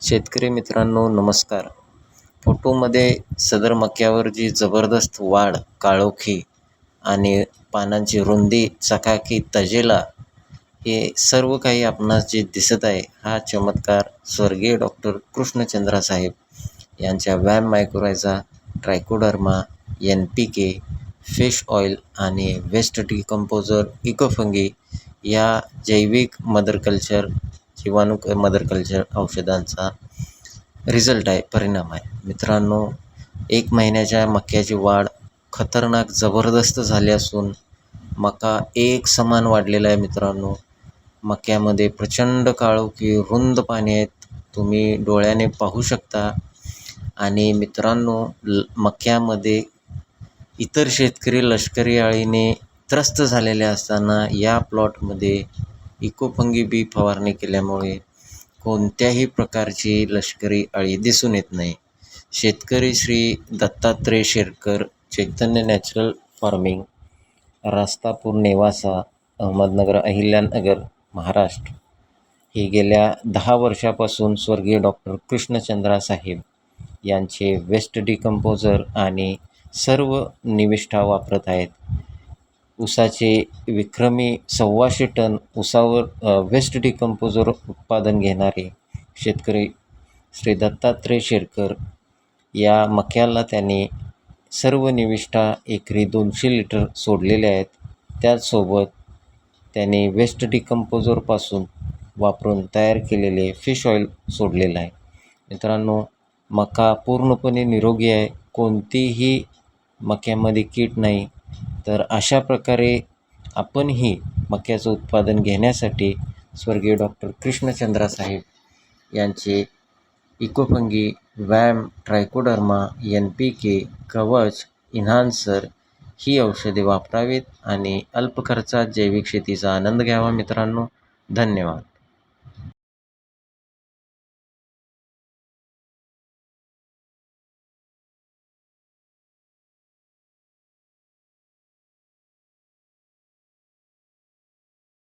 शेतकरी मित्रांनो नमस्कार. फोटोमध्ये सदर मक्यावर जी जबरदस्त वाढ काळोखी आणि पानांची रुंदी चकाकी तजेला हे सर्व काही आपणास जे दिसत आहे हा चमत्कार स्वर्गीय डॉक्टर कृष्णचंद्रा साहेब यांच्या व्यायाम mycorrhiza trichoderma N P K fish oil आणि वेस्ट डिकम्पोजर इकोफंगी या जैविक मदर कल्चर जीवाणू मदर कल्चर औषधांचा रिझल्ट आहे परिणाम आहे. मित्रांनो एक महिन्याच्या मक्याची वाढ खतरनाक जबरदस्त झाली असून मका एक समान वाढलेला आहे मित्रांनो. मक्यामध्ये प्रचंड काळोखी रुंद पाणी आहेत. तुम्ही डोळ्याने पाहू शकता. आणि मित्रांनो ल मक्यामध्ये इतर शेतकरी लष्करी अळीने त्रस्त झालेले असताना या प्लॉटमध्ये इकोफंगी बी फवारणी केल्यामुळे कोणत्याही प्रकारची लष्करी अळी दिसून येत नाही. शेतकरी श्री दत्तात्रय शेरकर चैतन्य नॅचरल फार्मिंग रास्तापूर नेवासा अहमदनगर अहिल्यानगर महाराष्ट्र. ही गेल्या दहा वर्षापासून स्वर्गीय डॉक्टर कृष्णचंद्रा साहेब यांचे वेस्ट डिकम्पोजर आणि सर्व निविष्ठा वापरत आहेत. ऊसाचे विक्रमी सव्वाशे टन ऊसावर वेस्ट डिकम्पोजर उत्पादन घेणारे शेतकरी श्री दत्तात्रय शेरकर या मक्याला त्यांनी सर्व निविष्ठा एकरी दोनशे लिटर सोडलेले आहेत. त्याचसोबत त्याने वेस्ट डिकम्पोजरपासून वापरून तयार केलेले फिश ऑइल सोडलेलं आहे. मित्रांनो मका पूर्णपणे निरोगी आहे. कोणतीही मक्यामध्ये कीड नाही. तर अशा प्रकारे आपणही मक्याचं उत्पादन घेण्यासाठी स्वर्गीय डॉक्टर कृष्णचंद्रा साहेब यांचे इकोफंगी व्यायाम ट्रायकोडर्मा एन पी के कवच इन्हान्सर ही औषधे वापरावीत आणि अल्प खर्चात जैविक शेतीचा आनंद घ्यावा मित्रांनो. धन्यवाद.